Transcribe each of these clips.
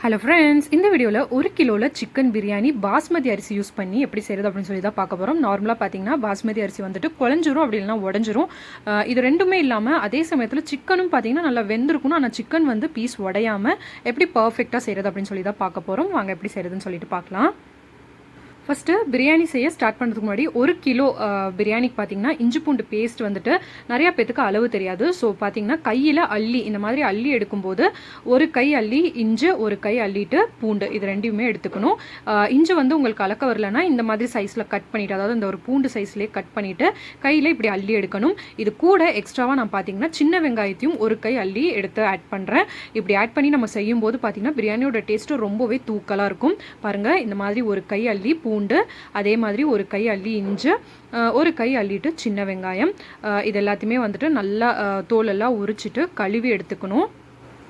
Hello friends இந்த வீடியோவில் ஒரு கிலோவில் சிக்கன் பிரியாணி பாஸ்மதி அரிசி யூஸ் பண்ணி எப்படி செய்கிறது அப்படின்னு சொல்லி தான் பார்க்க போகிறோம் நார்மலாக பார்த்தீங்கன்னா பாஸ்மதி அரிசி வந்துட்டு குழஞ்சிரும் அப்படி இல்லைனா உடஞ்சிரும். இது ரெண்டுமே இல்லாமல் அதே சமயத்தில் சிக்கனும் பார்த்தீங்கன்னா நல்லா வெந்திருக்கணும். ஆனால் சிக்கன் வந்து பீஸ் உடையாமல் எப்படி பர்ஃபெக்டாக செய்கிறது அப்படின்னு சொல்லி தான் பார்க்க போகிறோம் வாங்க எப்படி செய்கிறதுன்னு சொல்லிட்டு பார்க்கலாம். ஃபஸ்ட்டு பிரியாணி செய்ய ஸ்டார்ட் பண்ணுறதுக்கு முன்னாடி ஒரு கிலோ பிரியாணிக்கு பார்த்தீங்கன்னா இஞ்சி பூண்டு பேஸ்ட் வந்துட்டு நிறையா பேத்துக்கு அளவு தெரியாது. ஸோ பார்த்தீங்கன்னா கையில் அள்ளி இந்த மாதிரி அள்ளி எடுக்கும்போது ஒரு கை அள்ளி இஞ்சி ஒரு கை அள்ளிட்டு பூண்டு இது ரெண்டையுமே எடுத்துக்கணும். இஞ்சி வந்து உங்களுக்கு அளக்க வரலன்னா இந்த மாதிரி சைஸில் கட் பண்ணிவிட்டு அதாவது இந்த ஒரு பூண்டு சைஸ்லேயே கட் பண்ணிவிட்டு கையில் இப்படி அள்ளி எடுக்கணும். இது கூட எக்ஸ்ட்ராவாக நான் பார்த்தீங்கன்னா சின்ன வெங்காயத்தையும் ஒரு கை அள்ளி எடுத்து ஆட் பண்ணுறேன் இப்படி ஆட் பண்ணி நம்ம செய்யும்போது பார்த்தீங்கன்னா பிரியாணியோட டேஸ்ட்டு ரொம்பவே தூக்கலாக இருக்கும். பாருங்கள் இந்த மாதிரி ஒரு கை அள்ளி பூ பூண்டு அதே மாதிரி ஒரு கை அள்ளி இஞ்சி ஒரு கை அள்ளிட்டு சின்ன வெங்காயம். இது எல்லாத்தையுமே வந்துட்டு நல்லா தோலெல்லாம் உரிச்சிட்டு கழுவி எடுத்துக்கணும்.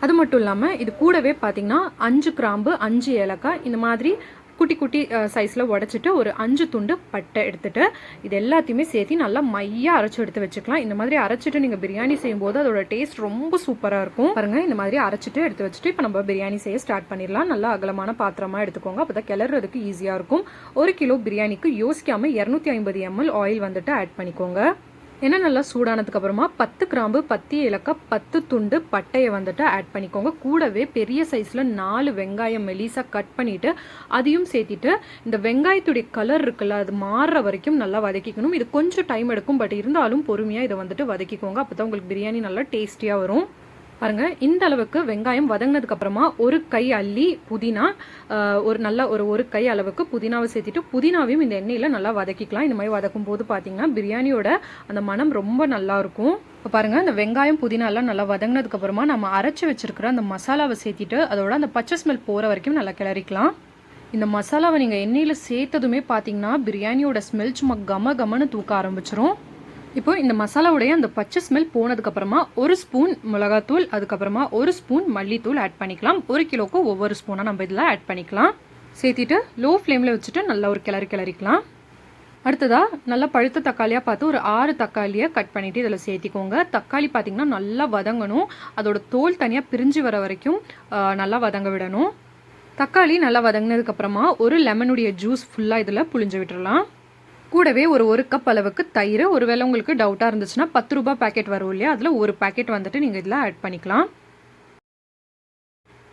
அது மட்டும் இல்லாமல் இது கூடவே பார்த்தீங்கன்னா அஞ்சு கிராம்பு அஞ்சு ஏலக்காய் இந்த மாதிரி குட்டி குட்டி சைஸில் உடச்சிட்டு ஒரு அஞ்சு துண்டு பட்டை எடுத்துட்டு இது எல்லாத்தையுமே சேர்த்து நல்லா மையாக அரைச்சி எடுத்து வச்சுக்கலாம். இந்த மாதிரி அரைச்சிட்டு நீங்கள் பிரியாணி செய்யும்போது அதோட டேஸ்ட் ரொம்ப சூப்பராக இருக்கும். பாருங்க இந்த மாதிரி அரைச்சிட்டு எடுத்து வச்சுட்டு இப்போ நம்ம பிரியாணி செய்ய ஸ்டார்ட் பண்ணிடலாம். நல்லா அகலமான பாத்திரமாக எடுத்துக்கோங்க. அப்போ தான் கிளறதுக்கு ஈஸியாக இருக்கும். ஒரு கிலோ பிரியாணிக்கு யோசிக்காமல் இரநூத்தி ஐம்பது எம்எல் ஆயில் வந்துட்டு ஆட் பண்ணிக்கோங்க. ஏன்னா நல்லா சூடானதுக்கு அப்புறமா பத்து கிராம்பு பத்து ஏலக்காய் பத்து துண்டு பட்டையை வந்துட்டு ஆட் பண்ணிக்கோங்க. கூடவே பெரிய சைஸில் நாலு வெங்காயம் மெலிசாக கட் பண்ணிட்டு அதையும் சேர்த்திட்டு இந்த வெங்காயத்துடைய கலர் இருக்குல்ல அது மாறுற வரைக்கும் நல்லா வதக்கிக்கணும். இது கொஞ்சம் டைம் எடுக்கும் பட் இருந்தாலும் பொறுமையாக இதை வந்துட்டு வதக்கிக்கோங்க. அப்போ தான் உங்களுக்கு பிரியாணி நல்லா டேஸ்டியாக வரும். பாருங்க இந்த அளவுக்கு வெங்காயம் வதங்கினதுக்கு அப்புறமா ஒரு கை அள்ளி புதினா ஒரு நல்ல ஒரு ஒரு கை அளவுக்கு புதினாவை சேர்த்துட்டு புதினாவையும் இந்த எண்ணெயில் நல்லா வதக்கிக்கலாம். இந்த மாதிரி வதக்கும் போது பார்த்தீங்கன்னா பிரியாணியோட அந்த மனம் ரொம்ப நல்லா இருக்கும். இப்போ பாருங்கள் இந்த வெங்காயம் புதினாலாம் நல்லா வதங்கினதுக்கு அப்புறமா நம்ம அரைச்சி வச்சிருக்கிற அந்த மசாலாவை சேர்த்திட்டு அதோட அந்த பச்சை ஸ்மெல் போகிற வரைக்கும் நல்லா கிளறிக்கலாம். இந்த மசாலாவை நீங்கள் எண்ணெயில் சேர்த்ததுமே பார்த்தீங்கன்னா பிரியாணியோட ஸ்மெல் சும்மா கம கமன்னு தூக்க ஆரம்பிச்சிரும். இப்போ இந்த மசாலாவுடைய அந்த பச்சை ஸ்மெல் போனதுக்கப்புறமா ஒரு ஸ்பூன் மிளகாத்தூள் அதுக்கப்புறமா ஒரு ஸ்பூன் மல்லித்தூள் ஆட் பண்ணிக்கலாம். ஒரு கிலோக்கு ஒவ்வொரு ஸ்பூனாக நம்ம இதில் ஆட் பண்ணிக்கலாம். சேர்த்திட்டு லோ ஃப்ளேமில் வச்சுட்டு நல்லா ஒரு கிளறி கிளறிக்கலாம். அடுத்ததாக நல்லா பழுத்த தக்காளியாக பார்த்து ஒரு ஆறு தக்காளியை கட் பண்ணிவிட்டு இதில் சேர்த்திக்கோங்க. தக்காளி பார்த்திங்கன்னா நல்லா வதங்கணும். அதோட தோல் தனியாக பிரிஞ்சு வர வரைக்கும் நல்லா வதங்க விடணும். தக்காளி நல்லா வதங்கினதுக்கப்புறமா ஒரு லெமனுடைய ஜூஸ் ஃபுல்லாக இதில் புழிஞ்சு விட்டுறலாம். கூடவே ஒரு ஒரு கப் அளவுக்கு தயிர். ஒருவேளை உங்களுக்கு டவுட்டாக இருந்துச்சுன்னா பத்து ரூபாய் பாக்கெட் வரும் இல்லையா? அதில் ஒரு பாக்கெட் வந்துட்டு நீங்கள் இதில் ஆட் பண்ணிக்கலாம்.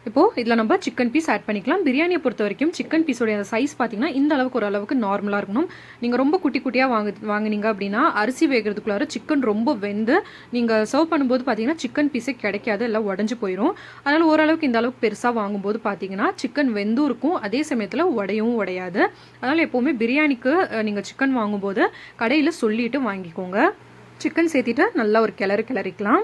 இப்போது இதில் நம்ம சிக்கன் பீஸ் ஆட் பண்ணிக்கலாம். பிரியாணியை பொறுத்த வரைக்கும் சிக்கன் பீஸோடைய அந்த சைஸ் பார்த்தீங்கன்னா இந்த அளவுக்கு ஒரு அளவுக்கு நார்மலாக இருக்கணும். நீங்கள் ரொம்ப குட்டி குட்டியாக வாங்கு வாங்குனீங்க அப்படின்னா அரிசி வேகிறதுக்குள்ளார சிக்கன் ரொம்ப வெந்து நீங்கள் சர்வ் பண்ணும்போது பார்த்தீங்கன்னா சிக்கன் பீஸே கிடைக்காது. எல்லாம் உடஞ்சி போயிடும் அதனால் ஓரளவுக்கு இந்த அளவுக்கு பெருசாக வாங்கும்போது பார்த்தீங்கன்னா சிக்கன் வெந்தும் இருக்கும். அதே சமயத்தில் உடையவும் உடையாது. அதனால் எப்போவுமே பிரியாணிக்கு நீங்கள் சிக்கன் வாங்கும்போது கடையில் சொல்லிட்டு வாங்கிக்கோங்க. சிக்கன் சேர்த்திட்டு நல்லா ஒரு கிளறு கிளறிக்கலாம்.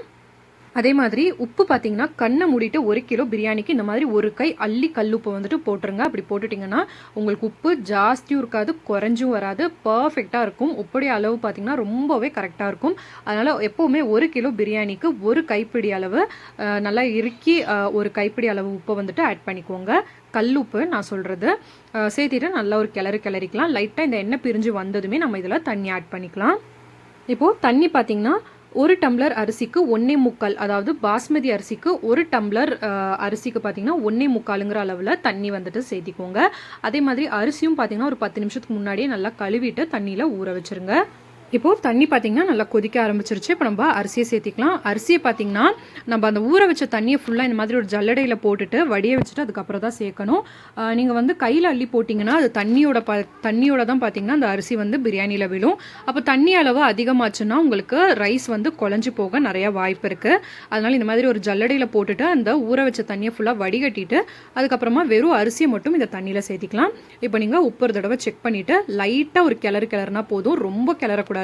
அதே மாதிரி உப்பு பார்த்தீங்கன்னா கண்ணை மூடிட்டு ஒரு கிலோ பிரியாணிக்கு இந்த மாதிரி ஒரு கை அள்ளி கல்லுப்பு வந்துட்டு போட்டுருங்க. அப்படி போட்டுட்டிங்கன்னா உங்களுக்கு உப்பு ஜாஸ்தியும் இருக்காது குறைஞ்சும் வராது பர்ஃபெக்டாக இருக்கும். உப்புடைய அளவு பார்த்தீங்கன்னா ரொம்பவே கரெக்டாக இருக்கும். அதனால் எப்போவுமே ஒரு கிலோ பிரியாணிக்கு ஒரு கைப்பிடி அளவு நல்லா இறுக்கி ஒரு கைப்பிடி அளவு உப்பை வந்துட்டு ஆட் பண்ணிக்கோங்க. கல்லுப்பு நான் சொல்கிறது சேர்த்திட்டு நல்லா ஒரு கிளறு கிளறிக்கலாம். லைட்டாக இந்த எண்ணெய் பிரிஞ்சு வந்ததுமே நம்ம இதில் தண்ணி ஆட் பண்ணிக்கலாம். இப்போது தண்ணி பார்த்தீங்கன்னா ஒரு டம்ளர் அரிசிக்கு ஒன்னே முக்கால் அதாவது பாஸ்மதி அரிசிக்கு ஒரு டம்ளர் அரிசிக்கு பார்த்தீங்கன்னா ஒன்னே முக்காலுங்கிற அளவில் தண்ணி வந்துட்டு சேர்த்திக்கோங்க. அதே மாதிரி அரிசியும் பார்த்தீங்கன்னா ஒரு பத்து நிமிஷத்துக்கு முன்னாடியே நல்லா கழுவிட்டு தண்ணியில் ஊற வச்சிருங்க. இப்போ தண்ணி பார்த்தீங்கன்னா நல்லா கொதிக்க ஆரம்பிச்சிருச்சு. இப்போ நம்ம அரிசியை சேர்த்திக்கலாம். அரிசியை பார்த்தீங்கன்னா நம்ம அந்த ஊற வச்ச தண்ணியை ஃபுல்லாக இந்த மாதிரி ஒரு ஜல்லடையில் போட்டுட்டு வடிய வச்சுட்டு அதுக்கப்புறம் தான் சேர்க்கணும். நீங்கள் வந்து கையில் அள்ளி போட்டிங்கன்னா அது தண்ணியோட ப தண்ணியோட தான் பார்த்தீங்கன்னா அந்த அரிசி வந்து பிரியாணியில் விழும். அப்போ தண்ணி அளவு அதிகமாச்சுன்னா உங்களுக்கு ரைஸ் வந்து குழஞ்சி போக நிறையா வாய்ப்பு இருக்குது அதனால் இந்த மாதிரி ஒரு ஜல்லடையில் போட்டுட்டு அந்த ஊற வச்ச தண்ணியை ஃபுல்லாக வடிகட்டிட்டு அதுக்கப்புறமா வெறும் அரிசியை மட்டும் இந்த தண்ணியில் சேர்த்திக்கலாம். இப்போ நீங்கள் உப்பு ஒரு தடவை செக் பண்ணிவிட்டு லைட்டாக ஒரு கிளறு கிளறுனா போதும். ரொம்ப கிளறக்கூடாது.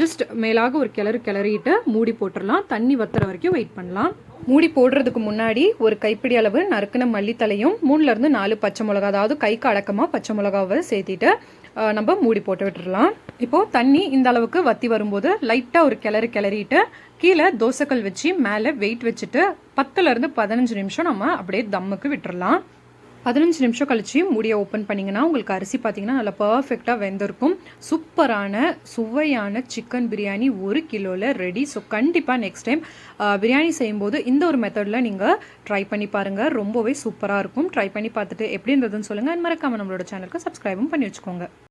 ஜஸ்ட் மேலாக ஒரு கிளறு கிளறிட்டு மூடி போட்டுடலாம் தண்ணி வத்துற வரைக்கும் வெயிட் பண்ணலாம். மூடி போடுறதுக்கு முன்னாடி ஒரு கைப்பிடி அளவு நறுக்கின மல்லித்தலையும் மூணுல இருந்து நாலு பச்சை மிளகா அதாவது கைக்கு அடக்கமாக பச்சை மிளகாவை சேர்த்திட்டு நம்ம மூடி போட்டு விட்டுறலாம். இப்போ தண்ணி இந்த அளவுக்கு வத்தி வரும்போது லைட்டாக ஒரு கிளறு கிளறிட்டு கீழே தோசைக்கல் வச்சு மேலே வெயிட் வச்சுட்டு பத்துல இருந்து பதினஞ்சு நிமிஷம் நம்ம அப்படியே தம்முக்கு விட்டுடலாம் பதினஞ்சு நிமிஷம் கழிச்சு மூடியை ஓப்பன் பண்ணிங்கன்னா உங்களுக்கு அரிசி பார்த்தீங்கன்னா நல்லா பர்ஃபெக்டாக வெந்திருக்கும். சூப்பரான சுவையான சிக்கன் பிரியாணி ஒரு கிலோவில் ரெடி ஸோ கண்டிப்பாக நெக்ஸ்ட் டைம் பிரியாணி செய்யும்போது இந்த ஒரு மெத்தடில் நீங்கள் ட்ரை பண்ணி பாருங்கள் ரொம்பவே சூப்பராக இருக்கும். ட்ரை பண்ணி பார்த்துட்டு எப்படி இருந்ததுன்னு சொல்லுங்கள் மறக்காமல் நம்மளோட சேனலுக்கு சப்ஸ்கிரைபும் பண்ணி வச்சுக்கோங்க.